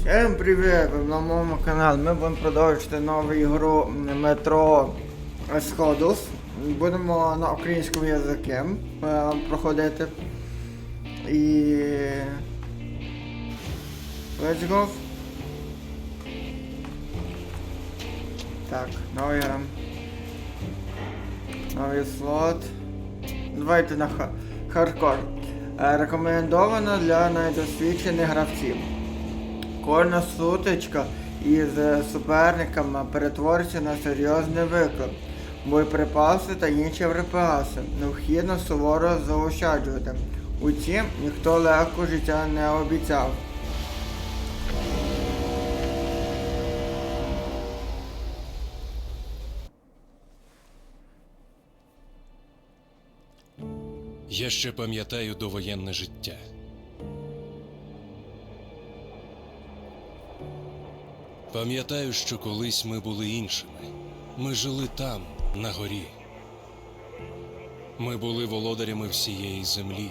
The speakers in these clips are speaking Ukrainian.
Всем привет! Ви на моєму каналі. Ми будемо продовжувати нову ігру метро Сходус. Будемо на українському язикі е, проходити. І. Let's go. Так, новий. Новий слот. Давайте на хардкор. Е, Рекомендовано для недосвідчених гравців. Кожна сутичка із е, суперниками перетворюється на серйозний виклик. Боєприпаси та інші припаси необхідно суворо заощаджувати. Утім, ніхто легко життя не обіцяв. Я ще пам'ятаю довоєнне життя. Пам'ятаю, що колись ми були іншими. Ми жили там, на горі. Ми були володарями всієї землі.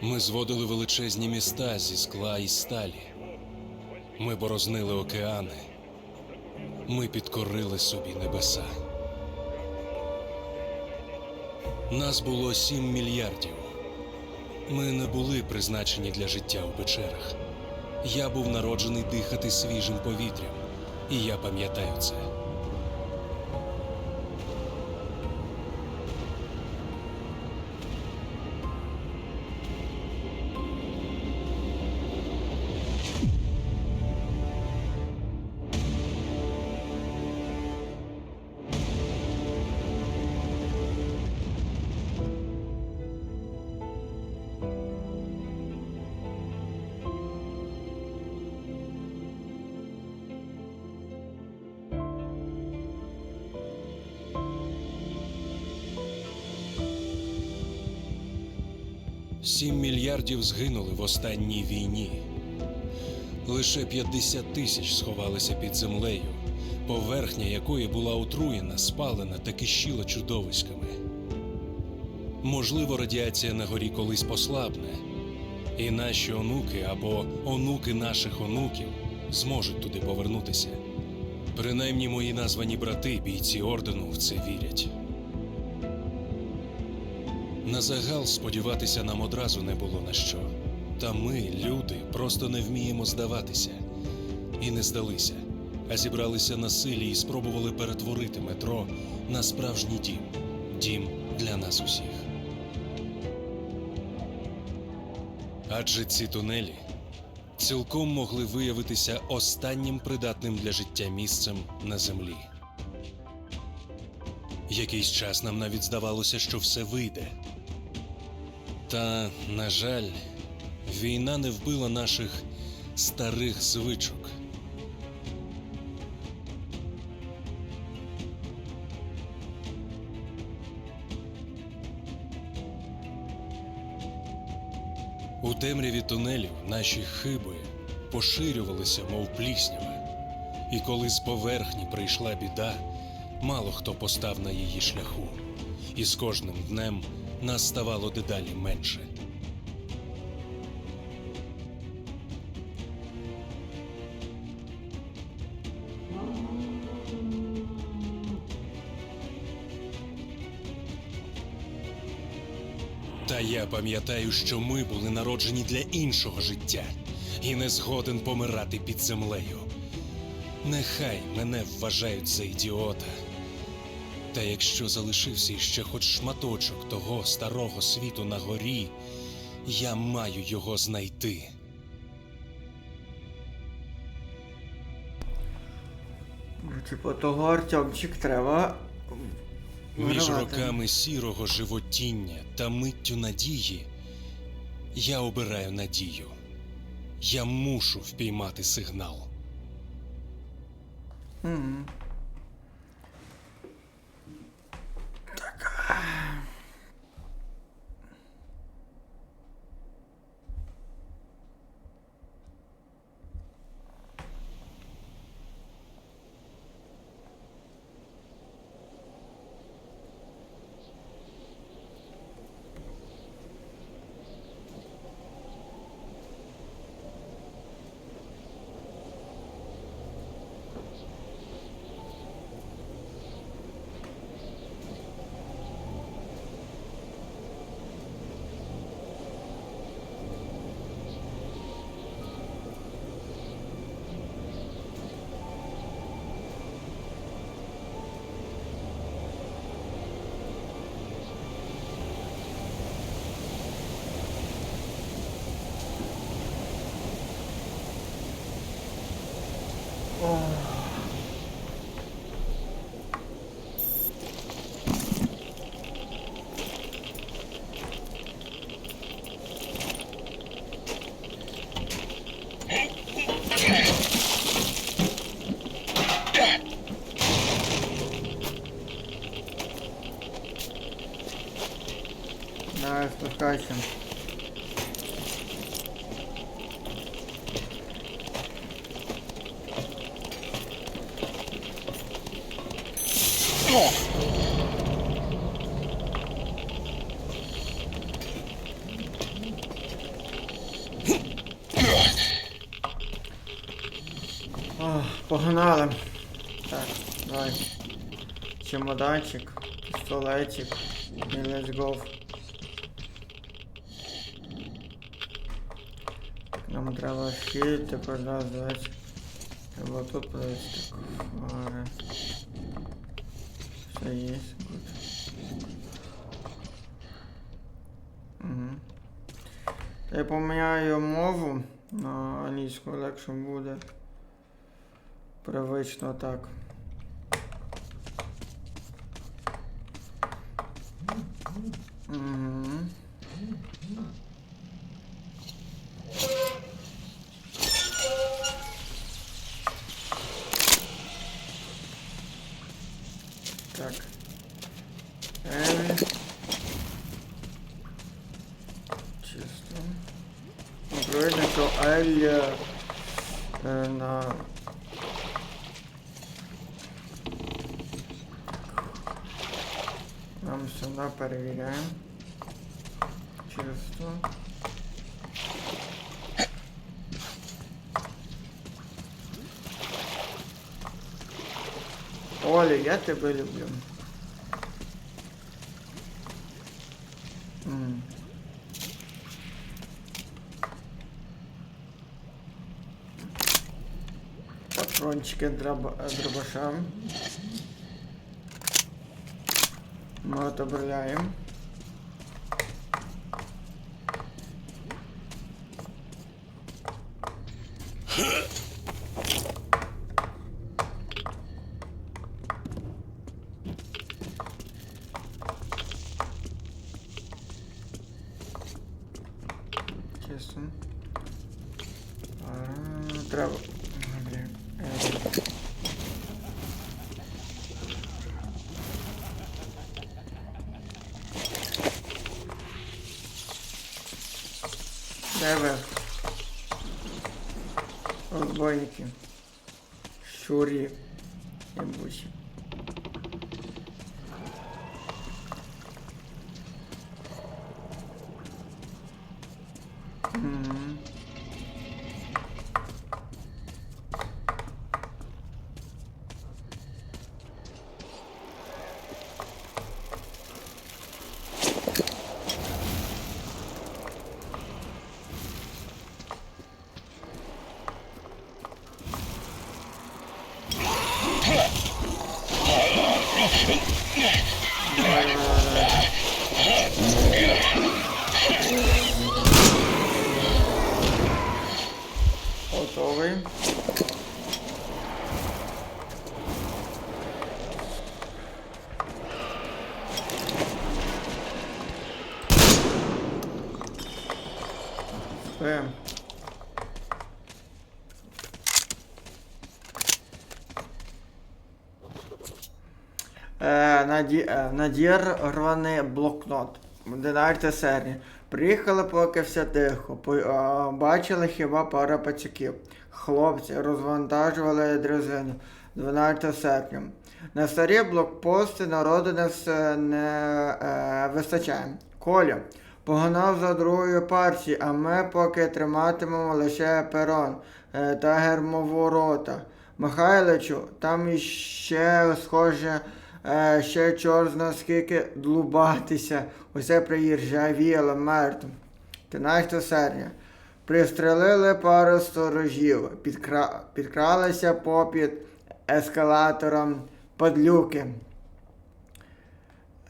Ми зводили величезні міста зі скла і сталі. Ми борознили океани. Ми підкорили собі небеса. Нас було сім мільярдів. Ми не були призначені для життя у печерах. Я був народжений дихати свіжим повітрям, і я пам'ятаю це. Сім мільярдів згинули в останній війні. Лише 50 тисяч сховалися під землею, поверхня якої була отруєна, спалена та кишіла чудовиськами. Можливо, радіація на горі колись послабне, і наші онуки або онуки наших онуків зможуть туди повернутися. Принаймні мої названі брати, бійці ордену, в це вірять. На загал сподіватися нам одразу не було на що. Та ми, люди, просто не вміємо здаватися. І не здалися, а зібралися на силі і спробували перетворити метро на справжній дім. Дім для нас усіх. Адже ці тунелі цілком могли виявитися останнім придатним для життя місцем на землі. Якийсь час нам навіть здавалося, що все вийде. Та, на жаль, війна не вбила наших старих звичок. У темряві тунелів наші хиби поширювалися, мов пліснява. І коли з поверхні прийшла біда, мало хто постав на її шляху, і з кожним днем нас ставало дедалі менше. Та я пам'ятаю, що ми були народжені для іншого життя і не згоден помирати під землею. Нехай мене вважають за ідіота. Та якщо залишився іще хоч шматочок того старого світу на горі, я маю його знайти. Ну, Типу того Артемчик треба. Між виривати. роками сірого животіння та миттю надії я обираю надію. Я мушу впіймати сигнал. Мгм. Давай, спускайся. О, погнали. Так, давай. Чемоданчик, пістолетик. Let's go. Щит, тепер давайте. Треба тут фари. Все є. Угу. Я поміняю мову на англійську, легше буде. Привично так. Угу. Так. Ель. Чисто. Ну, Видно, що Ель е, е, на Нам сюди перевіряємо. Чисто. Оля, я тебе люблю. Патрончики дроба, дробаша. Мы отображаем. Сори. М8. Mm-hmm. Надірваний блокнот. 11 серія. Приїхали, поки все тихо. Е, бачили хіба пара пацюків. Хлопці розвантажували дрезину. 12 серпня. На старі блокпости народу не, все не е, вистачає. Коля погнав за другою партією, а ми поки триматимемо лише перон е, та гермоворота. Михайличу, там іще схоже, е, ще чорт зна скільки длубатися. Усе приїржавіло мертвим. 13 серпня. Пристрелили пару сторожів, підкра... підкралися попід ескалатором падлюки.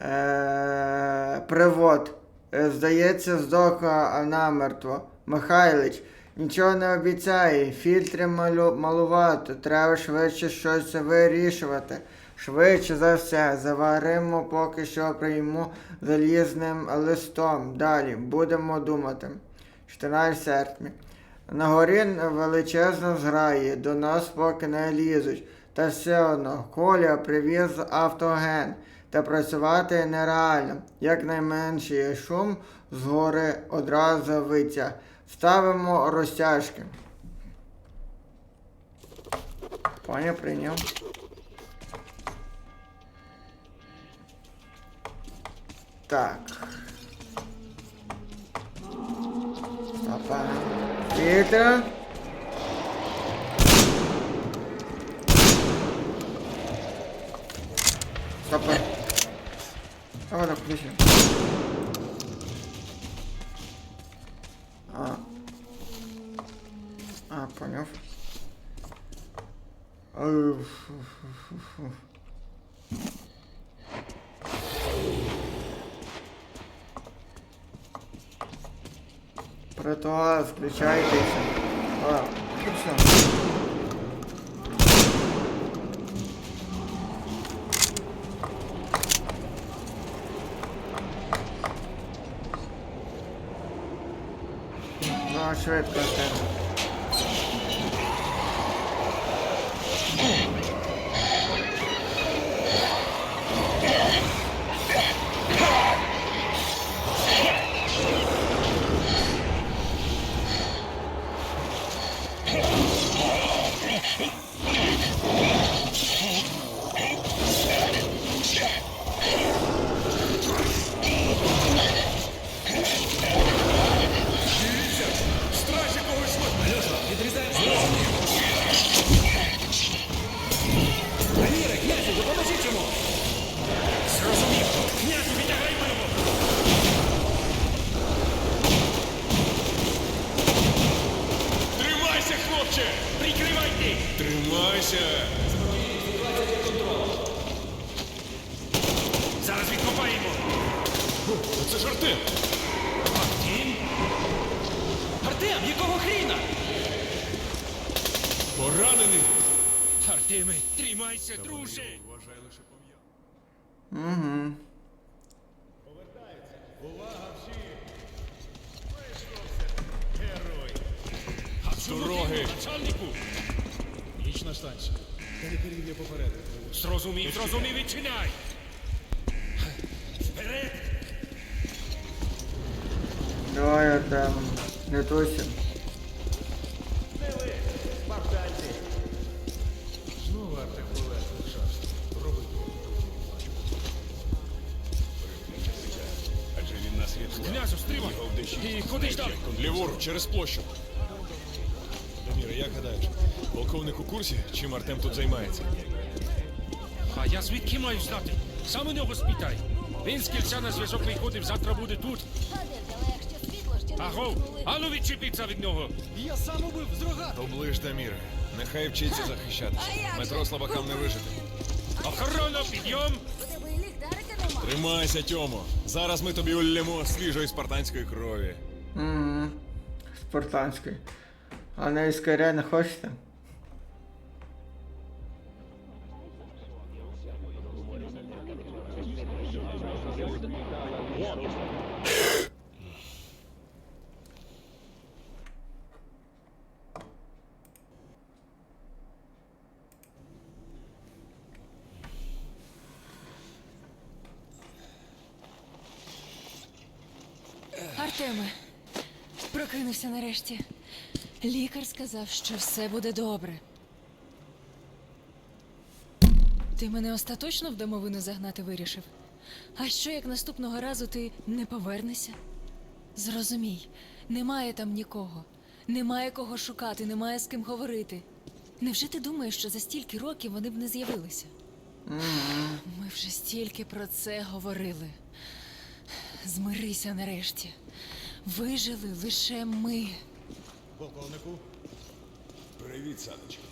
Е... Привод. Е, Здається, здох а, намертво. Михайлич, Нічого не обіцяє, фільтри малю, малувати, треба швидше щось вирішувати. Швидше за все, заваримо поки що прийму залізним листом. Далі будемо думати. 14 серпня. На горі величезно зграє, до нас поки не лізуть. Та все одно, Коля привіз автоген, та працювати нереально. Якнайменший шум згори одразу виття. Ставимо розтяжки. Поняв, прийняв. Так. Стопа. Вітер. Стопа. А воно включено. А. А, поняв. Ай, фу, фу, фу, Протуар, включайтеся. А, тут все. Ну, швидко, так. え? Дороги! Начальнику! Ніч на станцію. Та лікарів є попередити. Зрозумів, зрозумів, відчиняй! Вперед! Давай Артем. Не туся. Знову Артем полезний час. Роби Адже він нас рятував. Князю, стримай! І куди ж далі? Ліворуч, через площу. Полковник у курсі, чим Артем тут займається? А я звідки маю знати? Сам у нього спитай. Він з кільця на зв'язок виходив, завтра буде тут. Аго, ану відчепіться від нього. Я сам убив з рогатим. Оближ, Даміре. Нехай вчиться захищатися. Метро слабакам не вижити. Охорона, підйом! Тримайся, Тьомо. Зараз ми тобі улємо свіжої спартанської крові. Угу. Спартанський. А на іскаря не хочете? Нарешті. Лікар сказав, що все буде добре. Ти мене остаточно в домовину загнати вирішив. А що як наступного разу ти не повернешся? Зрозумій, немає там нікого, немає кого шукати, немає з ким говорити. Невже ти думаєш, що за стільки років вони б не з'явилися? Ми вже стільки про це говорили. Змирися нарешті. Вижили лише ми. Привіт, Саночка.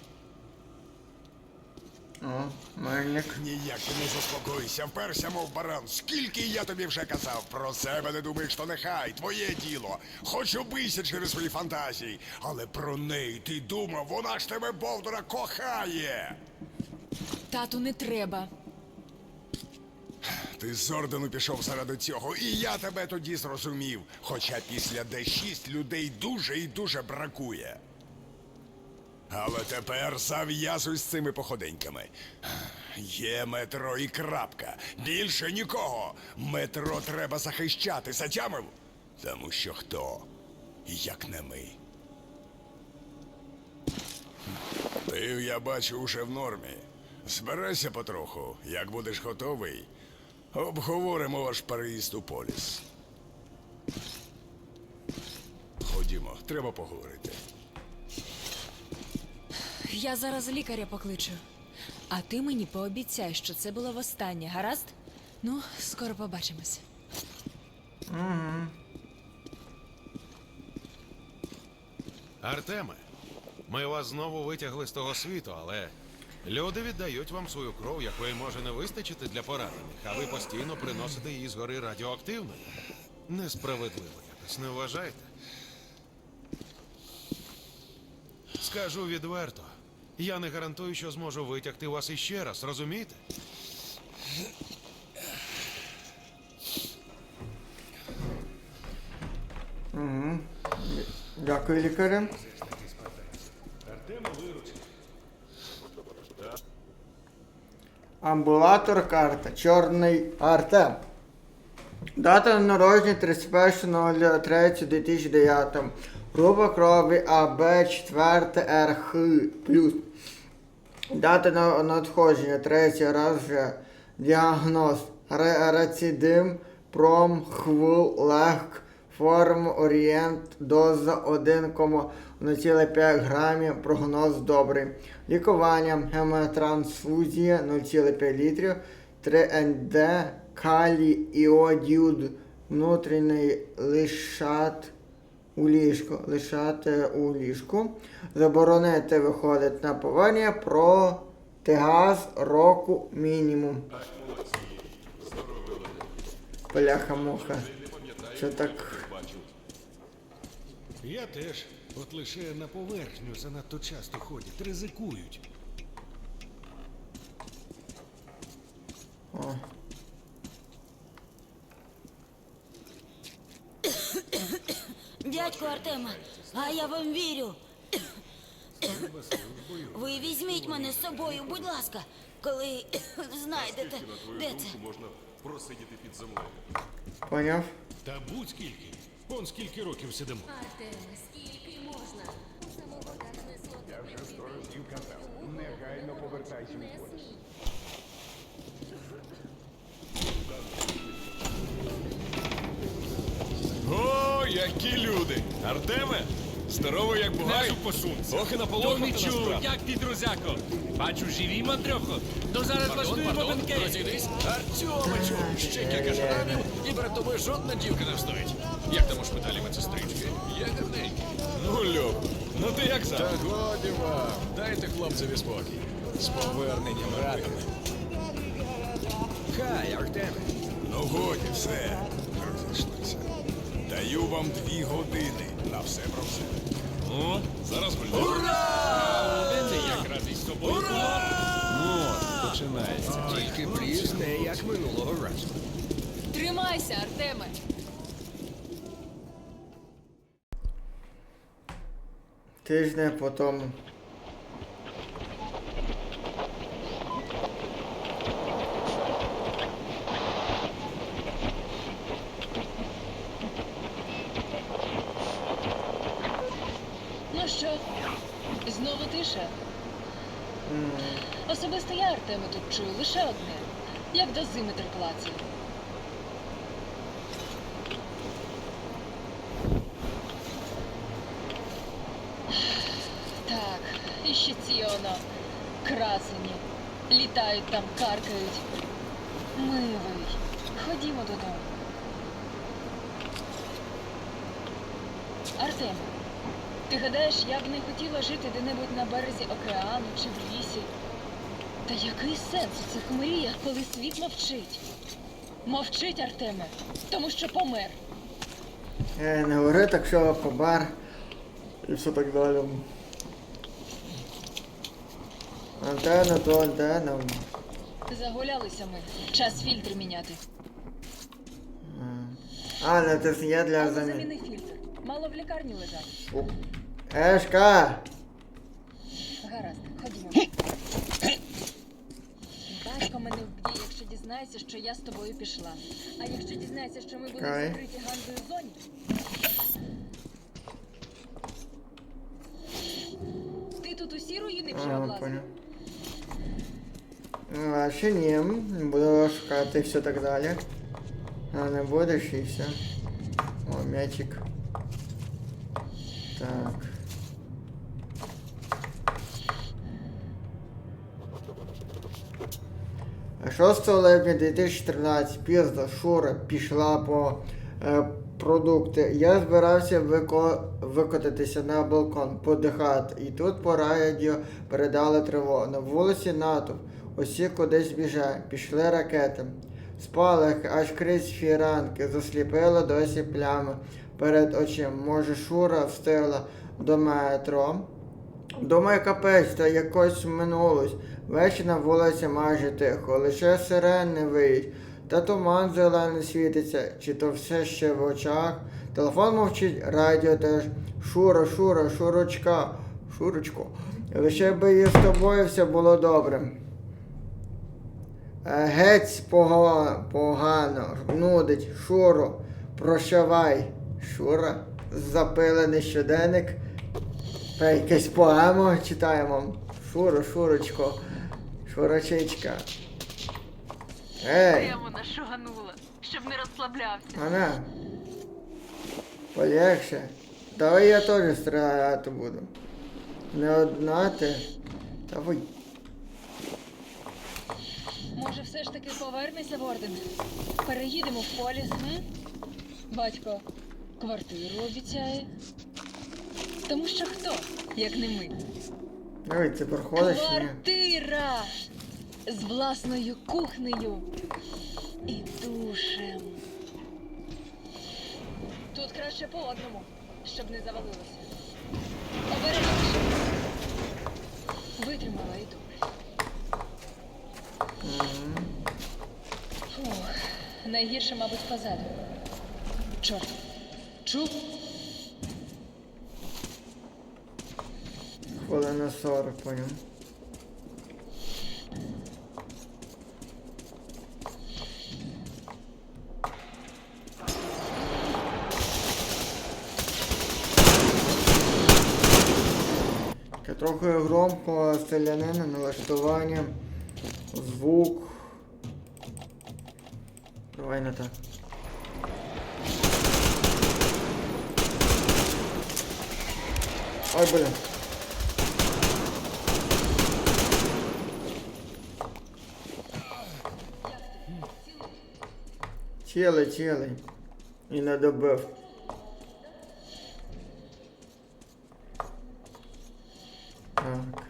О, мельник. Ніяк ти не заспокойся, вперся, мов баран. Скільки я тобі вже казав, про себе не думаєш, то нехай, твоє діло. Хоч убийся через свої фантазії, але про неї ти думав, вона ж тебе Бовдора кохає. Тату, не треба. Ти з ордену пішов заради цього, і я тебе тоді зрозумів. Хоча після Д6 людей дуже і дуже бракує. Але тепер зав'язуй з цими походеньками. Є метро і крапка. Більше нікого. Метро треба захищати, затямив? Тому що хто, як не ми. Ти, я бачу, уже в нормі. Збирайся потроху. Як будеш готовий, обговоримо ваш переїзд у поліс. Ходімо, треба поговорити. Я зараз лікаря покличу. А ти мені пообіцяй, що це було востаннє, гаразд? Ну, скоро побачимось. Артеме, ми вас знову витягли з того світу, але люди віддають вам свою кров, якої може не вистачити для поранених, а ви постійно приносите її згори радіоактивною. Несправедливо якось, не вважаєте? Скажу відверто, я не гарантую, що зможу витягти вас іще раз, розумієте? Дякую, лікарю. Амбулатор карта. Чорний Артем. Дата народження 31.03.2009. Група крові АБ 4 РХ плюс. Дата надходження третій раз вже. Діагноз. Рецидим, пром, хвил, легк, форм, орієнт, доза 1,5 грамів, прогноз добрий. Лікування, гемотрансфузія 0,5 літрів, 3 НД, калій, іодіуд, внутрішній лишат, у ліжку, лишати у ліжку, заборонити виходить на повернення протигаз року мінімум. Бляха муха. Що так. Я теж. От лише на поверхню занадто часто ходять, ризикують. О. Дядько Артема, а я вам вірю. Ви візьміть мене з собою, будь ласка, коли знайдете, де це. Поняв? Та будь скільки. Вон скільки років сидимо. Артеме, скільки можна? Самого так знесло. Я вже сто разів казав. Негайно повертайся у поліс. О, які люди! Артеме! Здоровий як бугай! Ох і наполохав ти насправді. як ти, друзяко? Бачу, живі мандрьоху. То зараз влаштуємо бенкет. Розійдись. Артемичу, ще кілька шрамів, і перед тобою жодна дівка не встоїть. Як там у шпиталі медсестрички? Є гарненькі. Ну, Льох, ну ти як Та годі вам, дайте хлопцеві спокій. З поверненням братами. Хай, Артеме. Ну годі, все. Розійшлися. Даю вам дві години на все про все. О, зараз гульне. Ти як радий з тобою було. Починається. Тільки пліз не як минулого разу. Тримайся, Артеме! Тижня по що, знову тиша? Особисто я Артеме тут чую лише одне. Як дозиметр клацає. Так, і ще ці воно красені. Літають там, каркають. Милий. Ходімо додому. Артем, ти гадаєш, я б не хотіла жити де-небудь на березі океану чи в лісі? Та який сенс у цих мріях, коли світ мовчить? Мовчить, Артеме, тому що помер. Е, не говори так, що побар і все так далі. Антенна то антенна. Загулялися ми. Час фільтр міняти. А, не це є для Але заміни. заміни фільтр. Мало в лікарні лежати. Ешка! Гаразд, ходімо. Батько мене вб'є, якщо дізнається, що я з тобою пішла. А якщо дізнається, що ми були в Окей. закритій ганзою зоні. Ти тут усі руїни вже Ага, облазив? понял. Ну, А ще ні, буду шукати все так далі. А не будеш і все. О, м'ячик. Так. А 6 липня 2013 пізда Шура пішла по е, продукти. Я збирався вико... викотитися на балкон, подихати. І тут по радіо передали тривогу. На вулиці натовп. Усі кудись біжать. Пішли ракети. Спалах аж крізь фіранки, засліпило досі плями перед очима. Може, Шура встигла до метро. Думаю, капець, та якось минулось. Вечір на вулиці майже тихо, лише сирени виють, та туман зелений світиться, чи то все ще в очах. Телефон мовчить, радіо теж. Шура, Шура, Шурочка, Шурочко. Лише би і з тобою все було добре. Е, Геть погано, погано, нудить, Шуро, прощавай. Шура, запилений щоденник. Та якесь поему читаємо. Шуро, Шурочко, Шурочечка. Ей, вона шуганула, щоб не розслаблявся. вона. Полегше. Давай я теж стріляти буду. Не одна ти. Давай. Може, все ж таки повернешся в орден? Переїдемо в поліс, м? Батько квартиру обіцяє. Тому що хто, як не ми? Давай, ти проходиш? Квартира! З власною кухнею і душем. Тут краще по одному, щоб не завалилося. Обережніше. Витримала і добре. Фух, найгірше, мабуть, позаду. Чорт. Чув? Хвилина 40, понял. Таке Трохи громко стрілянина, налаштування, звук. Давай не так. Ой, блин. Цілий, цілий. І не добив. Так.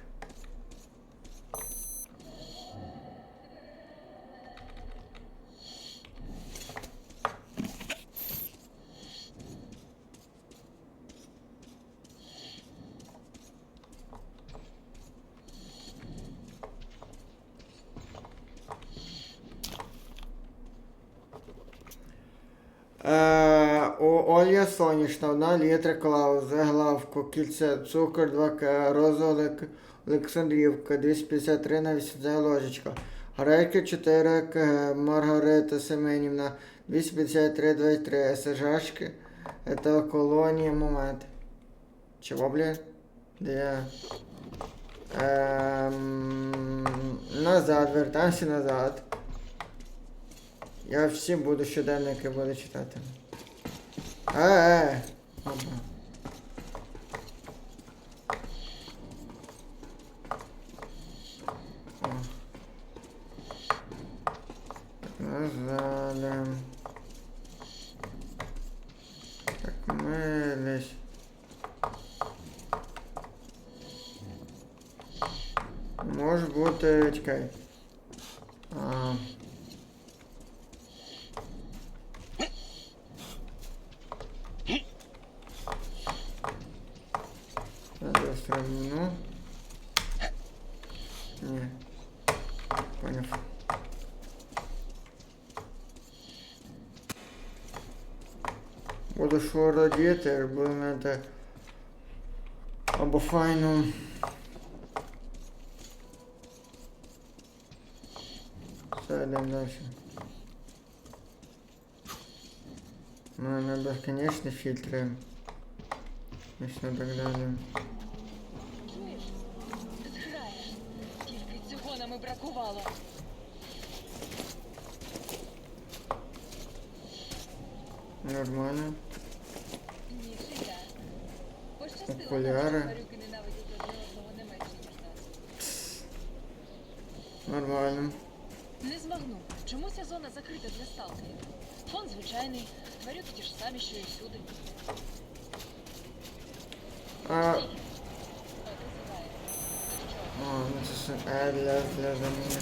Е, у Олья Сонячна, одна літра клав, заглавку, кільце, цукор 2 к роза Олександрівка, 253 на 80 ложечка. Гречка 4 к Маргарита Семенівна, 253 23 сажашки. Это колонія момент. Чего, блядь? Де? Ем... Назад, вертаємося назад. Я всі буду щоденники буду читати. Е, е. Опа. О. Назад. Так, мились. Може бути. Чекай. Надо сравнину. Не. Понял. Буду що родити, буду мати або файну. Все, йдемо далі. У мене безконечні фільтри. І все так далі. Нормально. Не змагну. Чому ця зона закрита для сталкерів? Фон звичайний, тварюки ті ж самі, що і всюди. А, Стій. Що ти зграє? Що? о, ну це ж е, для, для заміни.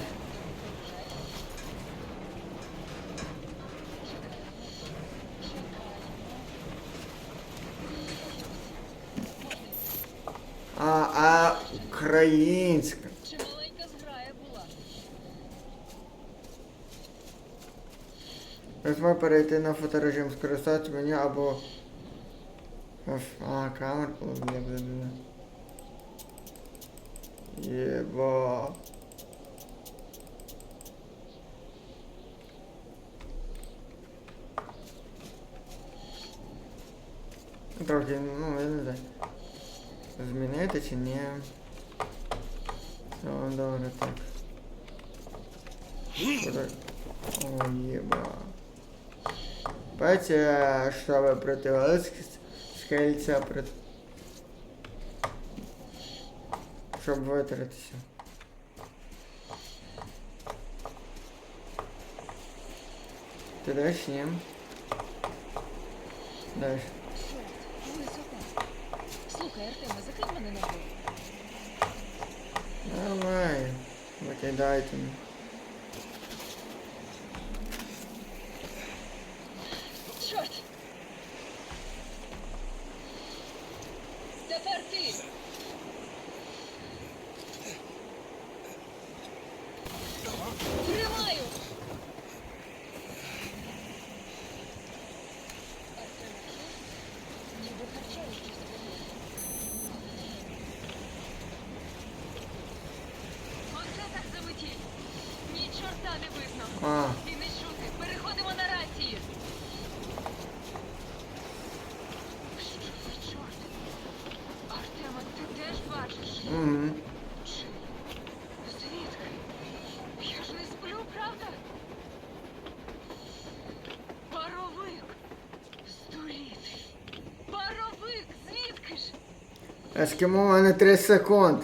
перейти на фоторежим, скористати мені або. Оф, А, камера бля, бля, бля. Єба. Трохи, ну, я не знаю. Змінити чи ні. О, добре, так. Фото- О, єба. Бачите, щоб проти скельця при... Щоб витратися. Ти даш ні? Даш. Чорт, високо. Слухай, Артеме, закинь мене на голову. Давай. Викидайте. мені. Чорт! Тепер ти! Тримаю! Артеме, чуєш? Ніби харчові щось було. Оце так залетіть! Ні чорта не видно! А, І не чути. Переходимо на рації. Що за чорт? Артема, ти теж бачиш? угу. Чи? Звідки? Я ж не сплю, правда? Паровик! Здуріти! Паровик! Звідки ж? Ескімо у мене 3 секунд.